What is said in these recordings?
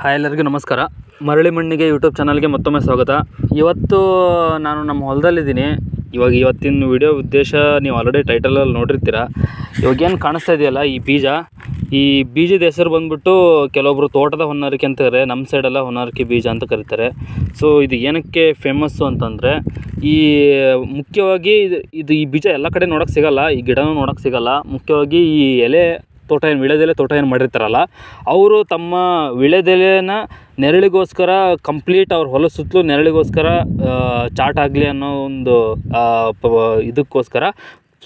Hi ಎಲ್ಲರಿಗೂ ನಮಸ್ಕಾರ. ಮರಳಿ ಮಣ್ಣಿಗೆ ಯೂಟ್ಯೂಬ್ ಚಾನಲ್ಗೆ ಮತ್ತೊಮ್ಮೆ ಸ್ವಾಗತ. ಇವತ್ತು ನಾನು ನಮ್ಮ ಹೊಲದಲ್ಲಿದ್ದೀನಿ. ಇವಾಗ ಇವತ್ತಿನ ವಿಡಿಯೋ ಉದ್ದೇಶ ನೀವು ಆಲ್ರೆಡಿ ಟೈಟಲಲ್ಲಿ ನೋಡಿರ್ತೀರ. ಇವಾಗ ಏನು ಕಾಣಿಸ್ತಾ ಇದೆಯಲ್ಲ ಈ ಬೀಜ? ಈ ಬೀಜದ ಹೆಸರು ಬಂದ್ಬಿಟ್ಟು ಕೆಲವೊಬ್ಬರು ತೋಟದ ಹೊನ್ನಾರಿಕೆ ಅಂತಾರೆ ನಮ್ಮ ಸೈಡೆಲ್ಲ ಹೊನ್ನಾರಿಕೆ ಬೀಜ ಅಂತ ಕರೀತಾರೆ. ಸೊ ಇದು ಏನಕ್ಕೆ ಫೇಮಸ್ಸು ಅಂತಂದರೆ, ಈ ಮುಖ್ಯವಾಗಿ ಇದು ಇದು ಈ ಬೀಜ ಎಲ್ಲ ಕಡೆ ನೋಡೋಕ್ಕೆ ಸಿಗಲ್ಲ, ಈ ಗಿಡನೂ ನೋಡೋಕ್ಕೆ ಸಿಗಲ್ಲ. ಮುಖ್ಯವಾಗಿ ಈ ಎಲೆ ತೋಟ ಏನು ವಿಳೆದೆಲೆ ತೋಟ ಏನು ಮಾಡಿರ್ತಾರಲ್ಲ, ಅವರು ತಮ್ಮ ವಿಳೆದೆಲೆನ ನೆರಳಿಗೋಸ್ಕರ ಕಂಪ್ಲೀಟ್ ಅವ್ರ ಹೊಲ ಸುತ್ತಲೂ ನೆರಳಿಗೋಸ್ಕರ ಚಾಟ್ ಆಗಲಿ ಅನ್ನೋ ಒಂದು ಇದಕ್ಕೋಸ್ಕರ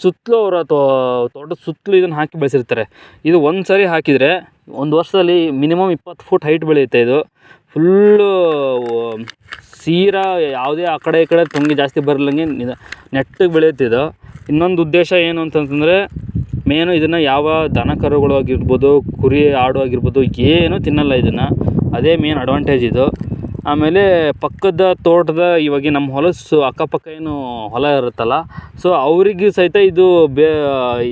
ಸುತ್ತಲೂ ಅವರ ತೋಟದ ಸುತ್ತಲೂ ಇದನ್ನು ಹಾಕಿ ಬೆಳೆಸಿರ್ತಾರೆ. ಇದು ಒಂದು ಸರಿ ಹಾಕಿದರೆ ಒಂದು ವರ್ಷದಲ್ಲಿ ಮಿನಿಮಮ್ ಇಪ್ಪತ್ತು ಫುಟ್ ಹೈಟ್ ಬೆಳೆಯುತ್ತೆ ಇದು. ಫುಲ್ಲು ಸೀರಾ ಯಾವುದೇ ಆ ಕಡೆ ಈ ಕಡೆ ತುಂಗಿ ಜಾಸ್ತಿ ಬರಲಂಗೆ ನೆಟ್ಟಗೆ ಬೆಳೆಯುತ್ತಿದ್ದು ಇನ್ನೊಂದು ಉದ್ದೇಶ ಏನು ಅಂತಂತಂದರೆ ಮೇನು ಇದನ್ನು ಯಾವ ದನ ಕರುಗಳು ಆಗಿರ್ಬೋದು, ಕುರಿ ಆಡು ಆಗಿರ್ಬೋದು, ಏನೂ ತಿನ್ನಲ್ಲ ಇದನ್ನು. ಅದೇ ಮೇನ್ ಅಡ್ವಾಂಟೇಜ್ ಇದು. ಆಮೇಲೆ ಪಕ್ಕದ ತೋಟದ ಇವಾಗ ನಮ್ಮ ಹೊಲಸು ಅಕ್ಕಪಕ್ಕ ಏನು ಹೊಲ ಇರುತ್ತಲ್ಲ ಸೊ ಅವರಿಗೂ ಸಹಿತ ಇದು ಬೇ,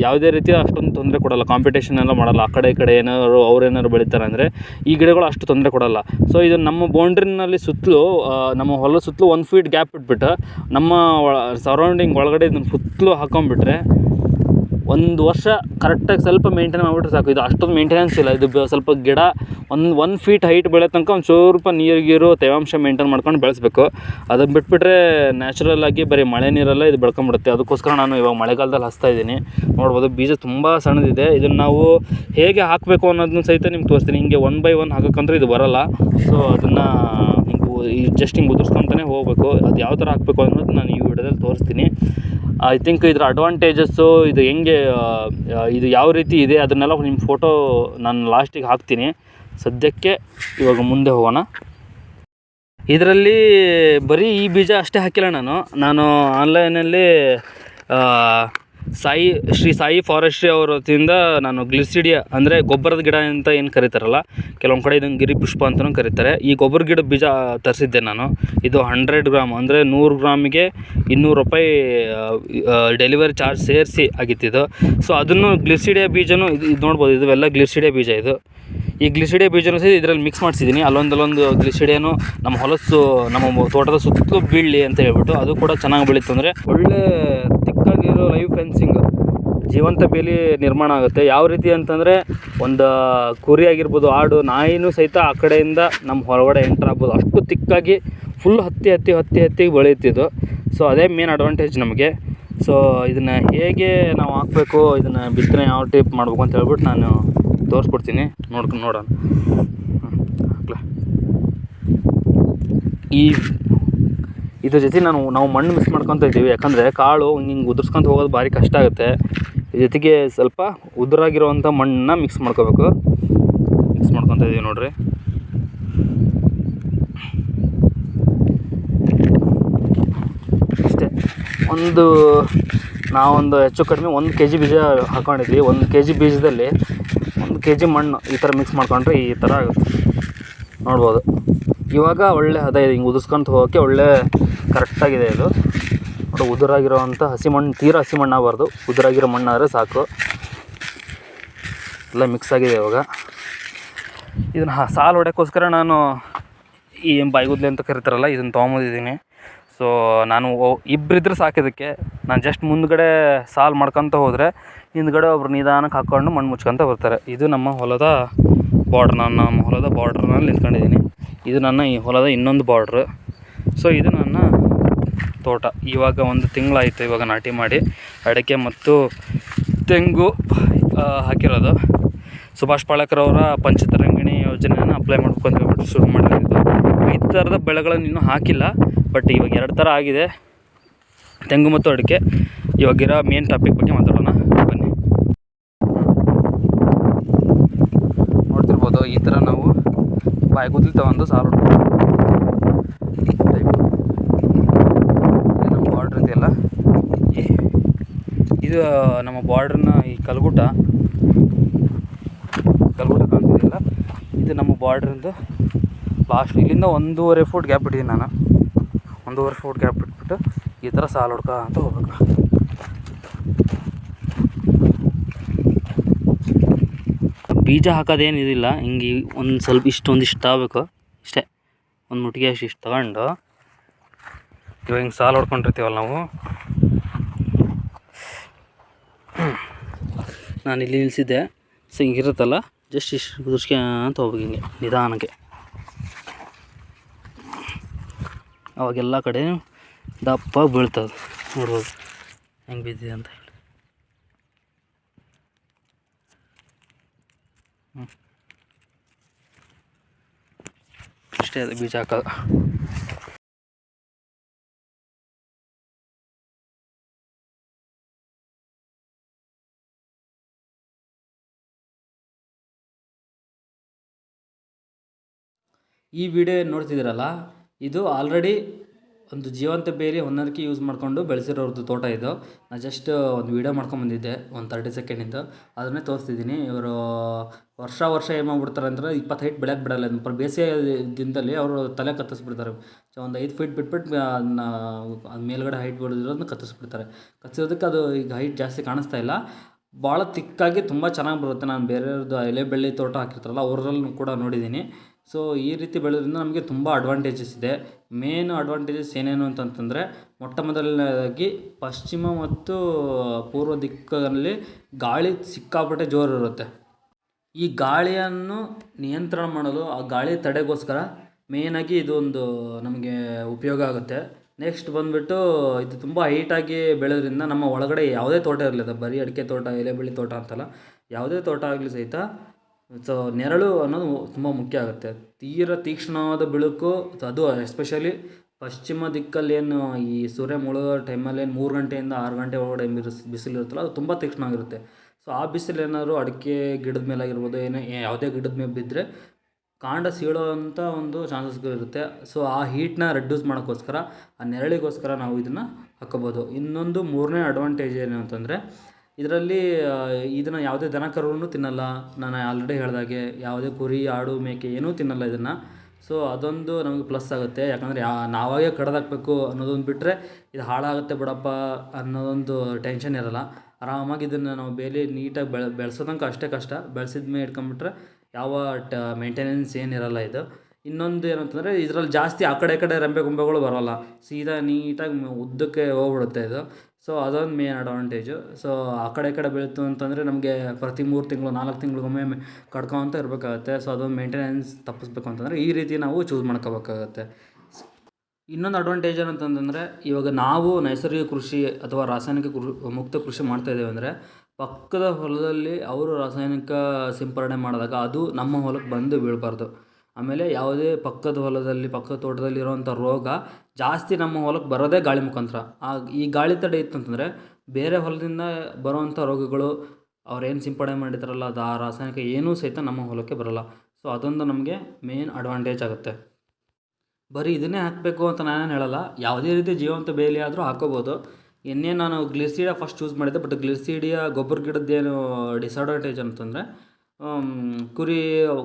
ಯಾವುದೇ ರೀತಿಯ ಅಷ್ಟೊಂದು ತೊಂದರೆ ಕೊಡಲ್ಲ. ಕಾಂಪಿಟೇಷನ್ ಎಲ್ಲ ಮಾಡಲ್ಲ. ಆ ಕಡೆ ಈ ಕಡೆ ಏನಾದ್ರು ಅವ್ರು ಏನಾದ್ರು ಬೆಳಿತಾರೆ ಅಂದರೆ ಈ ಗಿಡಗಳು ಅಷ್ಟು ತೊಂದರೆ ಕೊಡಲ್ಲ. ಸೊ ಇದು ನಮ್ಮ ಬೌಂಡ್ರಿನಲ್ಲಿ ಸುತ್ತಲೂ ನಮ್ಮ ಹೊಲ ಸುತ್ತಲೂ ಒಂದು ಫೀಟ್ ಗ್ಯಾಪ್ ಇಟ್ಬಿಟ್ಟು ನಮ್ಮ ಸರೌಂಡಿಂಗ್ ಒಳಗಡೆ ಇದನ್ನು ಸುತ್ತಲೂ ಹಾಕೊಂಡ್ಬಿಟ್ರೆ ಒಂದು ವರ್ಷ ಕರೆಕ್ಟಾಗಿ ಸ್ವಲ್ಪ ಮೇಂಟೈನ್ ಮಾಡಿಬಿಟ್ರೆ ಸಾಕು. ಇದು ಅಷ್ಟೊಂದು ಮೇಂಟೆನೆನ್ಸ್ ಇಲ್ಲ. ಇದು ಸ್ವಲ್ಪ ಗಿಡ ಒಂದು ಒನ್ ಫೀಟ್ ಹೈಟ್ ಬೆಳೆಯೋ ತನಕ ಒಂದು ಸ್ವಲ್ಪ ನೀರು, ಗೀರು, ತೇವಾಂಶ ಮೇಂಟೈನ್ ಮಾಡ್ಕೊಂಡು ಬೆಳೆಸ್ಬೇಕು. ಅದನ್ನು ಬಿಟ್ಬಿಟ್ರೆ ನ್ಯಾಚುರಲ್ ಆಗಿ ಬರೀ ಮಳೆ ನೀರಲ್ಲ ಇದು ಬೆಳ್ಕೊಂಬಿಡುತ್ತೆ. ಅದಕ್ಕೋಸ್ಕರ ನಾನು ಇವಾಗ ಮಳೆಗಾಲದಲ್ಲಿ ಹಚ್ತಾ ಇದ್ದೀನಿ. ನೋಡ್ಬೋದು, ಬೀಜ ತುಂಬ ಸಣ್ಣದಿದೆ. ಇದನ್ನು ನಾವು ಹೇಗೆ ಹಾಕಬೇಕು ಅನ್ನೋದನ್ನ ಸಹಿತ ನಿಮ್ಗೆ ತೋರಿಸ್ತೀನಿ. ಹಿಂಗೆ ಒನ್ ಬೈ ಒನ್ ಹಾಕೋಕ್ಕಂದ್ರೆ ಇದು ಬರಲ್ಲ. ಸೊ ಅದನ್ನು ಹಿಂಗೆ ಜಸ್ಟ್ ಹಿಂಗೆ ಉದುರ್ಸ್ಕೊಂತಾನೆ ಹೋಗಬೇಕು. ಅದು ಯಾವ ಥರ ಹಾಕಬೇಕು ಅನ್ನೋದು ನಾನು ಈ ವಿಡಿಯೋದಲ್ಲಿ ತೋರಿಸ್ತೀನಿ. ಐ ಥಿಂಕ್ ಇದರ ಅಡ್ವಾಂಟೇಜಸ್ಸು ಇದು ಹೆಂಗೆ ಇದು ಯಾವ ರೀತಿ ಇದೆ ಅದನ್ನೆಲ್ಲ ನಿಮ್ಮ ಫೋಟೋ ನಾನು ಲಾಸ್ಟಿಗೆ ಹಾಕ್ತೀನಿ. ಸದ್ಯಕ್ಕೆ ಇವಾಗ ಮುಂದೆ ಹೋಗೋಣ. ಇದರಲ್ಲಿ ಬರೀ ಈ ಬೀಜ ಅಷ್ಟೇ ಹಾಕಿಲ್ಲ ನಾನು. ನಾನು ಆನ್ಲೈನಲ್ಲಿ ಸಾಯಿ, ಶ್ರೀ ಸಾಯಿ ಫಾರೆಸ್ಟ್ರಿ ಅವ್ರ ವತಿಯಿಂದ ನಾನು ಗ್ಲಿಸಿಡಿಯ ಅಂದರೆ ಗೊಬ್ಬರದ ಗಿಡ ಅಂತ ಏನು ಕರೀತಾರಲ್ಲ, ಕೆಲವೊಂದು ಕಡೆ ಇದನ್ನು ಗಿರಿ ಪುಷ್ಪ ಅಂತಲೂ ಕರೀತಾರೆ. ಈ ಗೊಬ್ಬರ ಗಿಡ ಬೀಜ ತರಿಸಿದ್ದೆ ನಾನು. ಇದು ಹಂಡ್ರೆಡ್ ಗ್ರಾಮ್, ಅಂದರೆ ನೂರು ಗ್ರಾಮಿಗೆ ಇನ್ನೂರು ರೂಪಾಯಿ ಡೆಲಿವರಿ ಚಾರ್ಜ್ ಸೇರಿಸಿ ಆಗಿತ್ತಿದು ಸೊ ಅದನ್ನು ಗ್ಲಿಸಿಡಿಯ ಬೀಜನೂ ಇದು ಇದು ನೋಡ್ಬೋದು ಇವೆಲ್ಲ ಗ್ಲಿಸಿಡಿಯಾ ಬೀಜ ಇದು. ಈ ಗ್ಲಿಸಿಡೆ ಬೀಜನೂ ಸಹ ಇದರಲ್ಲಿ ಮಿಕ್ಸ್ ಮಾಡಿಸಿದ್ದೀನಿ. ಅಲ್ಲೊಂದಲ್ಲೊಂದು ಅಲ್ಲೊಂದು ನಮ್ಮ ಹೊಲಸು, ನಮ್ಮ ತೋಟದ ಸುತ್ತಲೂ ಬೀಳಲಿ ಅಂತ ಹೇಳ್ಬಿಟ್ಟು ಅದು ಕೂಡ ಚೆನ್ನಾಗಿ ಬೆಳೀತು ಅಂದರೆ ಒಳ್ಳೆ ತಿಕ್ಕಾಗಿರೋ ಲೈವ್ ಫೆನ್ಸಿಂಗ್ ಜೀವಂತ ಬೇಲಿ ನಿರ್ಮಾಣ ಆಗುತ್ತೆ. ಯಾವ ರೀತಿ ಅಂತಂದರೆ ಒಂದು ಕುರಿ ಆಗಿರ್ಬೋದು, ಆಡು, ನಾಯಿನೂ ಸಹಿತ ಆ ಕಡೆಯಿಂದ ನಮ್ಮ ಹೊರಗಡೆ ಎಂಟ್ರ್ ಆಗ್ಬೋದು. ಅಷ್ಟು ತಿಕ್ಕಾಗಿ ಫುಲ್ ಹತ್ತಿ ಹತ್ತಿ ಹತ್ತಿ ಹತ್ತಿ ಬೆಳೆಯುತ್ತಿದ್ದು ಸೊ ಅದೇ ಮೇನ್ ಅಡ್ವಾಂಟೇಜ್ ನಮಗೆ. ಸೊ ಇದನ್ನು ಹೇಗೆ ನಾವು ಹಾಕಬೇಕು, ಇದನ್ನು ಬಿತ್ತನೆ ಯಾವ ಟೈಪ್ ಮಾಡಬೇಕು ಅಂತ ಹೇಳ್ಬಿಟ್ಟು ನಾನು ತೋರಿಸ್ಕೊಡ್ತೀನಿ. ನೋಡ್ಕೊಂಡು ನೋಡೋಣ. ಈ ಇದ್ರ ಜೊತೆ ನಾನು, ನಾವು ಮಣ್ಣು ಮಿಕ್ಸ್ ಮಾಡ್ಕೊತ ಇದ್ದೀವಿ. ಯಾಕಂದರೆ ಕಾಳು ಹಿಂಗೆ ಉದುರ್ಸ್ಕೊಂತ ಹೋಗೋದು ಭಾರಿ ಕಷ್ಟ ಆಗುತ್ತೆ. ಜೊತೆಗೆ ಸ್ವಲ್ಪ ಉದುರಾಗಿರುವಂಥ ಮಣ್ಣನ್ನ ಮಿಕ್ಸ್ ಮಾಡ್ಕೋಬೇಕು. ಮಿಕ್ಸ್ ಮಾಡ್ಕೊತ ಇದ್ದೀವಿ ನೋಡ್ರಿ. ಅಷ್ಟೇ. ಒಂದು, ನಾವೊಂದು ಹೆಚ್ಚು ಕಡಿಮೆ ಒಂದು ಕೆ ಜಿ ಬೀಜ ಹಾಕೊಂಡಿದ್ವಿ. ಒಂದು ಕೆ ಜಿ ಬೀಜದಲ್ಲಿ ಒಂದು ಕೆ ಜಿ ಮಣ್ಣು ಈ ಥರ ಮಿಕ್ಸ್ ಮಾಡ್ಕೊಂಡ್ರೆ ಈ ಥರ ಆಗುತ್ತೆ. ನೋಡ್ಬೋದು. ಇವಾಗ ಒಳ್ಳೆ, ಅದೇ ಹಿಂಗೆ ಉದಿಸ್ಕೊಂತ ಹೋಗೋಕ್ಕೆ ಒಳ್ಳೆ ಕರೆಕ್ಟಾಗಿದೆ ಇದು. ನೋಡಿ ಉದುರಾಗಿರೋವಂಥ ಹಸಿ ಮಣ್ಣು, ತೀರಾ ಹಸಿ ಮಣ್ಣು ಆಗಬಾರ್ದು. ಉದುರಾಗಿರೋ ಮಣ್ಣಾದರೆ ಸಾಕು. ಎಲ್ಲ ಮಿಕ್ಸ್ ಆಗಿದೆ ಇವಾಗ. ಇದನ್ನು ಸಾಲು ಹೊಡ್ಯೋಕ್ಕೋಸ್ಕರ ನಾನು ಈ ಬಾಯ್ಗುದ್ಲಿ ಅಂತ ಕರಿತಾರಲ್ಲ, ಇದನ್ನು ತೊಗೊಂಬಂದಿದ್ದೀನಿ. ಸೊ ನಾನು ಇಬ್ಬರಿದ್ರೆ ಸಾಕಿದಕ್ಕೆ ನಾನು ಜಸ್ಟ್ ಮುಂದ್ಗಡೆ ಸಾಲು ಮಾಡ್ಕೊತ ಹೋದರೆ, ಹಿಂದ್ಗಡೆ ಒಬ್ರು ನಿಧಾನಕ್ಕೆ ಹಾಕ್ಕೊಂಡು ಮಣ್ಣು ಮುಚ್ಕೊತ ಬರ್ತಾರೆ. ಇದು ನಮ್ಮ ಹೊಲದ ಬಾರ್ಡ್ರ್ ನಾನು ನಮ್ಮ ಹೊಲದ ಬಾರ್ಡ್ರ್ನಲ್ಲಿ ನಿಂತ್ಕೊಂಡಿದ್ದೀನಿ. ಇದು ನನ್ನ ಈ ಹೊಲದ ಇನ್ನೊಂದು ಬಾರ್ಡ್ರ್ ಸೊ ಇದು ನನ್ನ ತೋಟ. ಇವಾಗ ಒಂದು ತಿಂಗಳಾಯಿತು ಇವಾಗ ನಾಟಿ ಮಾಡಿ, ಅಡಿಕೆ ಮತ್ತು ತೆಂಗು ಹಾಕಿರೋದು. ಸುಭಾಷ್ ಪಾಳಕರವರ ಪಂಚತರಂಗಿಣಿ ಯೋಜನೆಯನ್ನು ಅಪ್ಲೈ ಮಾಡ್ಕೊಂಡು ಶುರು ಮಾಡಿರೋದು. ಈ ಥರದ ಬೆಳೆಗಳನ್ನು ಇನ್ನೂ ಹಾಕಿಲ್ಲ. ಬಟ್ ಇವಾಗ ಎರಡು ಥರ ಆಗಿದೆ. ತೆಂಗು ಮತ್ತು ಅಡಿಕೆ. ಇವಾಗಿರೋ ಮೇನ್ ಟಾಪಿಕ್ ಬಗ್ಗೆ ಮಾತಾಡೋಣ. ಬನ್ನಿ. ನೋಡ್ತಿರ್ಬೋದು ಈ ಥರ ನಾವು ಬಾಯ್ಗುದ್ಲಿ ತಗೊಂಡು ಟೈಪ್ ನಮ್ಮ ಬಾರ್ಡ್ರ್ ಇದೆಯಲ್ಲ? ಇದು ನಮ್ಮ ಬಾರ್ಡ್ರನ್ನ ಈ ಕಲ್ಗುಟ. ಕಲ್ಗುಟ ಕಾಣ್ತಿದೆಯಲ್ಲ? ಇದು ನಮ್ಮ ಬಾರ್ಡ್ರಿಂದು ಲಾಸ್ಟ್ ಇಲ್ಲಿಂದ ಒಂದೂವರೆ ಫುಟ್ ಗ್ಯಾಪ್ ಇಟ್ಟಿದ್ದೀನಿ ನಾನು. ಒಂದೂವರೆ ಫೂಟ್ ಗ್ಯಾಪ್ ಬಿಟ್ಬಿಟ್ಟು ಈ ಥರ ಸಾಲು ಹೊಡ್ಕ ಅಂತ ಹೋಗ್ಬೇಕು. ಬೀಜ ಹಾಕೋದೇನು ಇದಿಲ್ಲ, ಹಿಂಗೆ ಒಂದು ಸ್ವಲ್ಪ ಇಷ್ಟು ಒಂದಿಷ್ಟು ತಗೋಬೇಕು ಇಷ್ಟೇ, ಒಂದು ಮುಟ್ಟಿಗೆ ಅಷ್ಟು ಇಷ್ಟು ತಗೊಂಡು ಇವಾಗ ಹಿಂಗೆ ಸಾಲು ಹೊಡ್ಕೊಂಡಿರ್ತೀವಲ್ಲ ನಾವು. ನಾನು ಇಲ್ಲಿ ನಿಲ್ಲಿಸಿದ್ದೆ ಸೊ ಹಿಂಗಿರುತ್ತಲ್ಲ ಜಸ್ಟ್ ಇಷ್ಟು ಕುದಿಸ್ಕೊಂತ ಹೋಗ್ಬೇಕು ಹಿಂಗೆ, ನಿಧಾನಕ್ಕೆ. ಅವಾಗೆಲ್ಲ ಕಡೆ ದಪ್ಪ ಬೀಳ್ತದೆ. ನೋಡ್ಬೋದು ಹೆಂಗೆ ಬಿದ್ದಿದೆ ಅಂತ ಹೇಳಿ. ಇಷ್ಟೇ ಅದು ಬೀಜ ಹಾಕೋದು. ಈ ವಿಡಿಯೋ ನೋಡ್ತಿದ್ದೀರಲ್ಲ? ಇದು ಆಲ್ರೆಡಿ ಒಂದು ಜೀವಂತ ಬೇರಿ ಹೊನ್ನರಿಕೆ ಯೂಸ್ ಮಾಡಿಕೊಂಡು ಬೆಳೆಸಿರೋರ್ದು ತೋಟ ಇದು. ನಾನು ಜಸ್ಟ್ ಒಂದು ವೀಡಿಯೋ ಮಾಡ್ಕೊಂಬಂದಿದ್ದೆ ಒಂದು ತರ್ಟಿ ಸೆಕೆಂಡಿಂದು ಅದನ್ನೇ ತೋರಿಸ್ತಿದ್ದೀನಿ. ಇವರು ವರ್ಷ ವರ್ಷ ಏನು ಮಾಡ್ಬಿಡ್ತಾರೆ ಅಂದ್ರೆ ಇಪ್ಪತ್ತು ಹೈಟ್ ಬೆಳೆಯಕ್ಕೆ ಬಿಡಲ್ಲ ಪರ್ ಬೇಸಿಗೆ ದಿನದಲ್ಲಿ ಅವರು ತಲೆ ಕತ್ತಿಸ್ಬಿಡ್ತಾರೆ ಸೊ ಒಂದು ಐದು ಫೀಟ್ ಬಿಟ್ಬಿಟ್ಟು ಅದು ಮೇಲ್ಗಡೆ ಹೈಟ್ ಬೆಳೆದಿರೋದನ್ನ ಕತ್ತಿಸ್ಬಿಡ್ತಾರೆ ಕತ್ತಿಸೋದಕ್ಕೆ ಅದು ಈಗ ಹೈಟ್ ಜಾಸ್ತಿ ಕಾಣಿಸ್ತಾ ಇಲ್ಲ. ಭಾಳ ತಿಕ್ಕಾಗಿ ತುಂಬ ಚೆನ್ನಾಗಿ ಬರುತ್ತೆ. ನಾನು ಬೇರೆಯವ್ರದ್ದು ಎಲೆ ಬೆಳ್ಳಿ ತೋಟ ಹಾಕಿರ್ತಾರಲ್ಲ, ಅವ್ರಲ್ಲೂ ಕೂಡ ನೋಡಿದ್ದೀನಿ. ಸೊ ಈ ರೀತಿ ಬೆಳೆಯೋದ್ರಿಂದ ನಮಗೆ ತುಂಬ ಅಡ್ವಾಂಟೇಜಸ್ ಇದೆ. ಮೇನ್ ಅಡ್ವಾಂಟೇಜಸ್ ಏನೇನು ಅಂತಂತಂದರೆ ಮೊಟ್ಟ ಮೊದಲನೇದಾಗಿ ಪಶ್ಚಿಮ ಮತ್ತು ಪೂರ್ವ ದಿಕ್ಕಿನಲ್ಲಿ ಗಾಳಿ ಸಿಕ್ಕಾಪಟ್ಟೆ ಜೋರು ಇರುತ್ತೆ. ಈ ಗಾಳಿಯನ್ನು ನಿಯಂತ್ರಣ ಮಾಡಲು ಆ ಗಾಳಿ ತಡೆಗೋಸ್ಕರ ಮೇಯ್ನಾಗಿ ಇದೊಂದು ನಮಗೆ ಉಪಯೋಗ ಆಗುತ್ತೆ. ನೆಕ್ಸ್ಟ್ ಬಂದುಬಿಟ್ಟು ಇದು ತುಂಬ ಹೈಟಾಗಿ ಬೆಳೆಯೋದ್ರಿಂದ ನಮ್ಮ ಒಳಗಡೆ ಯಾವುದೇ ತೋಟ ಇರಲಿಲ್ಲ. ಬರೀ ಅಡಿಕೆ ತೋಟ ಎಲೆ ಬಳ್ಳಿ ತೋಟ ಅಂತಲ್ಲ. ಯಾವುದೇ ತೋಟ ಆಗಲಿ ಸಹಿತ ಸೊ ನೆರಳು ಅನ್ನೋದು ತುಂಬ ಮುಖ್ಯ ಆಗುತ್ತೆ. ತೀರ ತೀಕ್ಷ್ಣವಾದ ಬೆಳಕು ಅದು ಎಸ್ಪೆಷಲಿ ಪಶ್ಚಿಮ ದಿಕ್ಕಲ್ಲಿ ಏನು ಈ ಸೂರ್ಯ ಮುಳುಗೋ ಟೈಮಲ್ಲಿ ಏನು ಮೂರು ಗಂಟೆಯಿಂದ ಆರು ಗಂಟೆ ಒಳಗಡೆ ಬಿಸಿ ಇರುತ್ತಲ್ಲ ಅದು ತುಂಬ ತೀಕ್ಷ್ಣವಾಗಿರುತ್ತೆ ಸೊ ಆ ಬಿಸಿಲು ಏನಾದರೂ ಅಡಿಕೆ ಗಿಡದ ಮೇಲೆ ಆಗಿರ್ಬೋದು ಏನೇ ಯಾವುದೇ ಗಿಡದ ಮೇಲೆ ಬಿದ್ದರೆ ಕಾಂಡ ಸೀಳೋವಂಥ ಒಂದು ಚಾನ್ಸಸ್ಗಳಿರುತ್ತೆ ಸೊ ಆ ಹೀಟ್ನ ರೆಡ್ಯೂಸ್ ಮಾಡೋಕ್ಕೋಸ್ಕರ, ಆ ನೆರಳಿಗೋಸ್ಕರ ನಾವು ಇದನ್ನು ಹಾಕ್ಕೋಬೋದು. ಇನ್ನೊಂದು ಮೂರನೇ ಅಡ್ವಾಂಟೇಜ್ ಏನು ಅಂತಂದರೆ ಇದರಲ್ಲಿ ಇದನ್ನು ಯಾವುದೇ ದನ ಕರುನೂ ತಿನ್ನಲ್ಲ. ನಾನು ಆಲ್ರೆಡಿ ಹೇಳಿದಾಗೆ ಯಾವುದೇ ಕುರಿ, ಆಡು, ಮೇಕೆ ಏನೂ ತಿನ್ನಲ್ಲ ಇದನ್ನು. ಸೊ ಅದೊಂದು ನಮಗೆ ಪ್ಲಸ್ ಆಗುತ್ತೆ. ಯಾಕಂದರೆ ಯಾ ನಾವಾಗೇ ಕಡ್ದಾಕ್ಬೇಕು ಅನ್ನೋದೊಂದು ಬಿಟ್ಟರೆ ಇದು ಹಾಳಾಗುತ್ತೆ ಬಿಡಪ್ಪ ಅನ್ನೋದೊಂದು ಟೆನ್ಷನ್ ಇರಲ್ಲ. ಆರಾಮಾಗಿ ಇದನ್ನು ನಾವು ಬೇಲಿ ನೀಟಾಗಿ ಬೆಳೆ ಬೆಳೆಸೋ ಅಷ್ಟೇ ಕಷ್ಟ. ಬೆಳೆಸಿದ ಮೇಲೆ ಇಟ್ಕೊಂಬಿಟ್ರೆ ಯಾವ ಟ ಮೇಂಟೆನೆನ್ಸ್ ಏನಿರಲ್ಲ ಇದು. ಇನ್ನೊಂದು ಏನಂತಂದರೆ, ಇದರಲ್ಲಿ ಜಾಸ್ತಿ ಆ ಕಡೆ ಕಡೆ ರೆಂಬೆ ಗೊಂಬೆಗಳು ಬರೋಲ್ಲ. ಸೀದಾ ನೀಟಾಗಿ ಉದ್ದಕ್ಕೆ ಹೋಗ್ಬಿಡುತ್ತೆ ಇದು. ಸೊ ಅದೊಂದು ಮೇನ್ ಅಡ್ವಾಂಟೇಜು ಸೊ ಆ ಕಡೆ ಈ ಕಡೆ ಬೀಳ್ತು ಅಂತಂದರೆ ನಮಗೆ ಪ್ರತಿ ಮೂರು ತಿಂಗಳು, ನಾಲ್ಕು ತಿಂಗಳಿಗೊಮ್ಮೆ ಮೆ ಕಡ್ಕೊತ ಇರಬೇಕಾಗತ್ತೆ. ಸೊ ಅದೊಂದು ಮೇಂಟೆನೆನ್ಸ್ ತಪ್ಪಿಸ್ಬೇಕು ಅಂತಂದರೆ ಈ ರೀತಿ ನಾವು ಚೂಸ್ ಮಾಡ್ಕೋಬೇಕಾಗತ್ತೆ. ಇನ್ನೊಂದು ಅಡ್ವಾಂಟೇಜ್ ಏನಂತಂದರೆ, ಇವಾಗ ನಾವು ನೈಸರ್ಗಿಕ ಕೃಷಿ ಅಥವಾ ರಾಸಾಯನಿಕ ಮುಕ್ತ ಕೃಷಿ ಮಾಡ್ತಾ ಇದ್ದೇವೆ ಅಂದರೆ, ಪಕ್ಕದ ಹೊಲದಲ್ಲಿ ಅವರು ರಾಸಾಯನಿಕ ಸಿಂಪರಣೆ ಮಾಡಿದಾಗ ಅದು ನಮ್ಮ ಹೊಲಕ್ಕೆ ಬಂದು ಬೀಳಬಾರ್ದು. ಆಮೇಲೆ ಯಾವುದೇ ಪಕ್ಕದ ಹೊಲದಲ್ಲಿ, ಪಕ್ಕದ ತೋಟದಲ್ಲಿ ಇರೋವಂಥ ರೋಗ ಜಾಸ್ತಿ ನಮ್ಮ ಹೊಲಕ್ಕೆ ಬರೋದೇ ಗಾಳಿ ಮುಖಾಂತರ. ಆ ಈ ಗಾಳಿ ತಡೆ ಇತ್ತಂತಂದರೆ ಬೇರೆ ಹೊಲದಿಂದ ಬರೋವಂಥ ರೋಗಗಳು ಅವ್ರೇನು ಸಿಂಪಡಣೆ ಮಾಡಿರ್ತಾರಲ್ಲ ಅದು ಆ ರಾಸಾಯನಿಕ ಏನೂ ಸಹಿತ ನಮ್ಮ ಹೊಲಕ್ಕೆ ಬರೋಲ್ಲ. ಸೊ, ಅದೊಂದು ನಮಗೆ ಮೇನ್ ಅಡ್ವಾಂಟೇಜ್ ಆಗುತ್ತೆ. ಬರೀ ಇದನ್ನೇ ಹಾಕಬೇಕು ಅಂತ ನಾನೇನು ಹೇಳಲ್ಲ. ಯಾವುದೇ ರೀತಿ ಜೀವಂತ ಬೇಲಿ ಆದರೂ ಹಾಕೋಬೋದು. ಇನ್ನೇನು ನಾನು ಗ್ಲಿಸಿಡಿಯಾ ಫಸ್ಟ್ ಯೂಸ್ ಮಾಡಿದ್ದೆ ಬಟ್ ಗ್ಲಿಸಿಡಿಯಾ ಗೊಬ್ಬರ ಗಿಡದ್ದೇನು ಡಿಸ್ಅಡ್ವಾಂಟೇಜ್ ಅಂತಂದರೆ ಕುರಿ,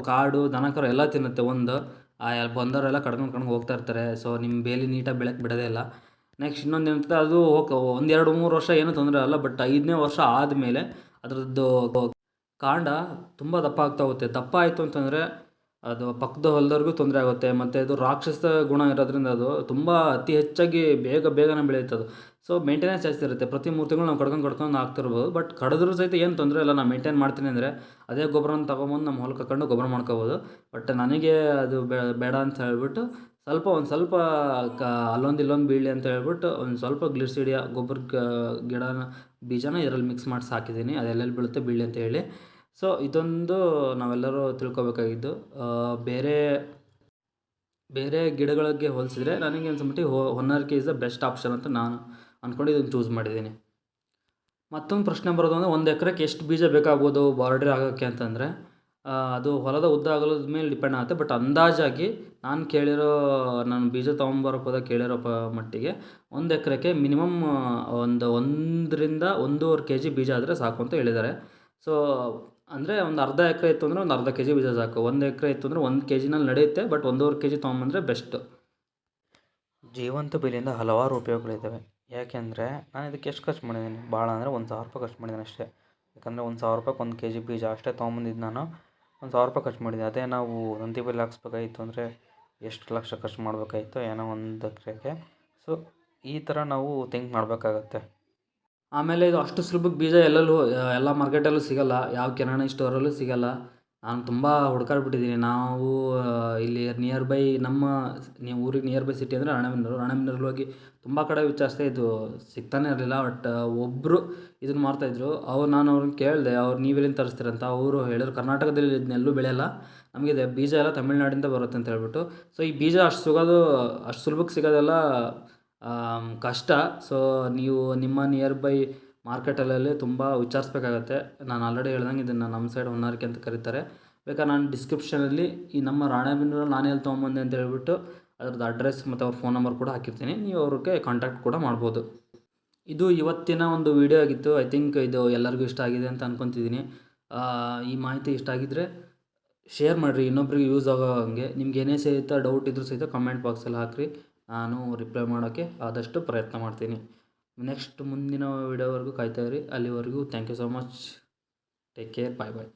ಕಾಡು ದನ ಕರು ಎಲ್ಲ ತಿನ್ನುತ್ತೆ. ಒಂದು, ಆ ಬಂದವರೆಲ್ಲ ಕಡ್ಕೊಂಡು ಕಡ್ಕೊಂಡು ಹೋಗ್ತಾ ಇರ್ತಾರೆ. ಸೊ ನಿಮ್ಮ ಬೇಲಿ ನೀಟಾಗಿ ಬೆಳಕು ಬಿಡೋದೇ ಇಲ್ಲ. ನೆಕ್ಸ್ಟ್ ಇನ್ನೊಂದು ಏನಂತಂದರೆ ಅದು ಹೋಗಿ, ಒಂದು ಮೂರು ವರ್ಷ ಏನೂ ತೊಂದರೆ ಅಲ್ಲ ಬಟ್ ಐದನೇ ವರ್ಷ ಆದಮೇಲೆ ಅದರದ್ದು ಕಾಂಡ ತುಂಬ ದಪ್ಪ ಆಗ್ತಾ ಹೋಗುತ್ತೆ. ದಪ್ಪ ಆಯಿತು ಅಂತಂದರೆ ಅದು ಪಕ್ಕದ ಹೊಲದವ್ರಿಗೂ ತೊಂದರೆ ಆಗುತ್ತೆ. ಮತ್ತು ಅದು ರಾಕ್ಷಸ ಗುಣ ಇರೋದ್ರಿಂದ ಅದು ತುಂಬ ಅತಿ ಹೆಚ್ಚಾಗಿ ಬೇಗ ಬೇಗನೆ ಬೆಳೆಯುತ್ತೆ ಅದು. ಸೊ ಮೇಂಟೆನೆನ್ಸ್ ಜಾಸ್ತಿ ಇರುತ್ತೆ. ಪ್ರತಿ ಮೂರು ತಿಂಗಳು ನಾವು ಕಡ್ಕೊಂಡು ಕಡ್ಕೊಂಡು ಹಾಕ್ತಿರ್ಬೋದು. ಬಟ್ ಕಡಿದ್ರೂ ಸಹಿತ ಏನು ತೊಂದರೆ ಇಲ್ಲ. ನಾನು ಮೇಂಟೈನ್ ಮಾಡ್ತೀನಿ ಅಂದರೆ ಅದೇ ಗೊಬ್ಬರನ ತೊಗೊಂಬಂದು ನಮ್ಮ ಹೊಲಕ್ಕೆ ಹಾಕೊಂಡು ಗೊಬ್ಬರ ಮಾಡ್ಕೋಬೋದು. ಬಟ್ ನನಗೆ ಅದು ಬೇಡ ಅಂತ ಹೇಳ್ಬಿಟ್ಟು ಸ್ವಲ್ಪ ಒಂದು ಸ್ವಲ್ಪ ಕ, ಅಲ್ಲೊಂದು ಇಲ್ಲೊಂದು ಬೀಳಿ ಅಂತ ಹೇಳ್ಬಿಟ್ಟು ಒಂದು ಸ್ವಲ್ಪ ಗ್ಲಿಸಿಡಿಯಾ ಗೊಬ್ಬರ ಗಿಡನ, ಬೀಜನ ಇದರಲ್ಲಿ ಮಿಕ್ಸ್ ಮಾಡಿಸಿ ಹಾಕಿದ್ದೀನಿ ಅದೆಲ್ಲೆಲ್ಲಿ ಬೀಳುತ್ತೆ ಬೀಳಿ ಅಂತ ಹೇಳಿ. ಸೊ ಇದೊಂದು ನಾವೆಲ್ಲರೂ ತಿಳ್ಕೊಬೇಕಾಗಿದ್ದು. ಬೇರೆ ಬೇರೆ ಗಿಡಗಳಿಗೆ ಹೋಲಿಸಿದ್ರೆ ನನಗೆ ಅನ್ಸಮಟ್ಟಿಗೆ ಹೊನ್ನಾರಿಕೆ ಇಸ್ ದ ಬೆಸ್ಟ್ ಆಪ್ಷನ್ ಅಂತ ನಾನು ಅಂದ್ಕೊಂಡು ಇದನ್ನು ಚೂಸ್ ಮಾಡಿದ್ದೀನಿ. ಮತ್ತೊಂದು ಪ್ರಶ್ನೆ ಬರೋದು ಅಂದರೆ ಒಂದು ಎಕರೆಗೆ ಎಷ್ಟು ಬೀಜ ಬೇಕಾಗ್ಬೋದು ಬಾರ್ಡ್ರಿ ಆಗೋಕ್ಕೆ ಅಂತಂದರೆ? ಅದು ಹೊಲದ ಉದ್ದ ಅಗಲದ ಮೇಲೆ ಡಿಪೆಂಡ್ ಆಗುತ್ತೆ ಬಟ್ ಅಂದಾಜಾಗಿ ನಾನು ಕೇಳಿರೋ, ನಾನು ಬೀಜ ತೊಗೊಂಬರಕ್ಕೆ ಹೋದಾಗ ಕೇಳಿರೋ ಪ, ಮಟ್ಟಿಗೆ ಒಂದು ಎಕರೆಗೆ ಮಿನಿಮಮ್ ಒಂದು ಒಂದರಿಂದ ಒಂದೂವರೆ ಕೆ ಜಿ ಬೀಜ ಆದರೆ ಸಾಕು ಅಂತ ಹೇಳಿದ್ದಾರೆ. ಸೊ ಅಂದರೆ ಒಂದು ಅರ್ಧ ಎಕರೆ ಇತ್ತು ಅಂದರೆ ಒಂದು ಅರ್ಧ ಕೆ ಜಿ ಬೀಜ ಸಾಕು. ಒಂದು ಎಕರೆ ಇತ್ತು ಅಂದರೆ ಒಂದು ಕೆ ಜಿನಲ್ಲಿ ನಡೆಯುತ್ತೆ ಬಟ್ ಒಂದೂವರೆ ಕೆ ಜಿ ತೊಗೊಂಬಂದರೆ ಬೆಸ್ಟು. ಜೀವಂತ ಬೆಲೆಯಿಂದ ಹಲವಾರು ಉಪಯೋಗಗಳಿದ್ದಾವೆ. ಯಾಕೆಂದರೆ ನಾನು ಇದಕ್ಕೆ ಎಷ್ಟು ಖರ್ಚು ಮಾಡಿದ್ದೀನಿ? ಭಾಳ ಅಂದರೆ ಒಂದು ಸಾವಿರ ರೂಪಾಯಿ ಖರ್ಚು ಮಾಡಿದ್ದೀನಿ ಅಷ್ಟೇ. ಯಾಕಂದರೆ ಒಂದು ಸಾವಿರ ರೂಪಾಯ್ಗೆ ಒಂದು ಕೆ ಜಿ ಬೀಜ ಅಷ್ಟೇ ತೊಗೊಂಬಂದಿದ್ದು ನಾನು. ಒಂದು ಸಾವಿರ ರೂಪಾಯಿ ಖರ್ಚು ಮಾಡಿದ್ದೆ ಅದೇ ನಾವು ನಂದಿ ಬೇಲಿ ಹಾಕ್ಸ್ಬೇಕಾಗಿತ್ತು ಅಂದರೆ ಎಷ್ಟು ಲಕ್ಷ ಖರ್ಚು ಮಾಡಬೇಕಾಗಿತ್ತು ಏನೋ ಒಂದು ಎಕರೆಗೆ ಸೊ ಈ ಥರ ನಾವು ಥಿಂಕ್ ಮಾಡಬೇಕಾಗತ್ತೆ. ಆಮೇಲೆ ಇದು ಅಷ್ಟು ಸುಲಭಕ್ಕೆ ಬೀಜ ಎಲ್ಲೆಲ್ಲೂ ಎಲ್ಲ ಮಾರ್ಕೆಟಲ್ಲೂ ಸಿಗೋಲ್ಲ. ಯಾವ ಕಿರಾಣಿ ಸ್ಟೋರಲ್ಲೂ ಸಿಗೋಲ್ಲ. ನಾನು ತುಂಬ ಹುಡ್ಕಾಡ್ಬಿಟ್ಟಿದ್ದೀನಿ. ನಾವು ಇಲ್ಲಿ ನಿಯರ್ ಬೈ ನಮ್ಮ ನೀವು ಊರಿಗೆ ನಿಯರ್ ಬೈ ಸಿಟಿ ಅಂದರೆ ರಾಣೆಬೆನ್ನೂರು ರಾಣೆಬೆನ್ನೂರಲ್ಲಿ ಹೋಗಿ ತುಂಬ ಕಡೆ ವಿಚಾರಿಸ್ತಾ ಇದು ಸಿಗ್ತಾನೆ ಇರಲಿಲ್ಲ ಬಟ್ ಒಬ್ಬರು ಇದನ್ನು ಮಾಡ್ತಾಯಿದ್ರು ಅವ್ರು ನಾನು ಅವ್ರನ್ನ ಕೇಳಿದೆ, ಅವ್ರು ನೀವೆಲ್ಲಿಂದ ತರಿಸ್ತೀರಂತ? ಅವರು ಹೇಳಿದ್ರು, ಕರ್ನಾಟಕದಲ್ಲಿ ಇದನ್ನೆಲ್ಲೂ ಬೆಳೆಯಲ್ಲ, ನಮಗೆ ಇದೆ, ಬೀಜ ಎಲ್ಲ ತಮಿಳ್ನಾಡಿಂದ ಬರುತ್ತೆ ಅಂತ ಹೇಳ್ಬಿಟ್ಟು. ಸೊ ಈ ಬೀಜ ಅಷ್ಟು ಸಿಗೋದು, ಅಷ್ಟು ಸುಲಭಕ್ಕೆ ಸಿಗೋದೆಲ್ಲ ಕಷ್ಟ. ಸೊ ನೀವು ನಿಮ್ಮ ನಿಯರ್ ಬೈ ಮಾರ್ಕೆಟಲ್ಲಿ ತುಂಬ ವಿಚಾರಿಸ್ಬೇಕಾಗತ್ತೆ. ನಾನು ಆಲ್ರೆಡಿ ಹೇಳ್ದಂಗೆ ಇದನ್ನು ನಮ್ಮ ಸೈಡ್ ಹೊನ್ನಾರಿಕೆ ಅಂತ ಕರೀತಾರೆ. ಬೇಕಾದ್ರೆ ನಾನು ಡಿಸ್ಕ್ರಿಪ್ಷನಲ್ಲಿ ಈ ನಮ್ಮ ರಾಣೆಬೆನ್ನೂರಲ್ಲಿ ನಾನು ಎಲ್ಲಿ ತೊಗೊಂಬಂದೆ ಅಂತ ಹೇಳ್ಬಿಟ್ಟು ಅದ್ರದ್ದು ಅಡ್ರೆಸ್ ಮತ್ತು ಅವ್ರ ಫೋನ್ ನಂಬರ್ ಕೂಡ ಹಾಕಿರ್ತೀನಿ. ನೀವು ಅವ್ರಿಗೆ ಕಾಂಟ್ಯಾಕ್ಟ್ ಕೂಡ ಮಾಡ್ಬೋದು. ಇದು ಇವತ್ತಿನ ಒಂದು ವಿಡಿಯೋ ಆಗಿತ್ತು. ಐ ಥಿಂಕ್ ಇದು ಎಲ್ಲರಿಗೂ ಇಷ್ಟ ಆಗಿದೆ ಅಂತ ಅಂದ್ಕೊತಿದ್ದೀನಿ ಈ ಮಾಹಿತಿ ಇಷ್ಟ ಆಗಿದ್ದರೆ ಶೇರ್ ಮಾಡಿರಿ. ಇನ್ನೊಬ್ರಿಗೆ ಯೂಸ್ ಆಗೋ ಹಾಗೆ. ನಿಮ್ಗೆ ಏನೇ ಸಹಿತ ಡೌಟ್ ಇದ್ರೂ ಸಹಿತ ಕಮೆಂಟ್ ಬಾಕ್ಸಲ್ಲಿ ಹಾಕಿರಿ. ನಾನು ರಿಪ್ಲೈ ಮಾಡೋಕ್ಕೆ ಆದಷ್ಟು ಪ್ರಯತ್ನ ಮಾಡ್ತೀನಿ. ನೆಕ್ಸ್ಟ್ ಮುಂದಿನ ವಿಡಿಯೋವರೆಗೂ ಕಾಯ್ತಾ ಇರಿ. ಅಲ್ಲಿವರೆಗೂ thank you so much take care bye bye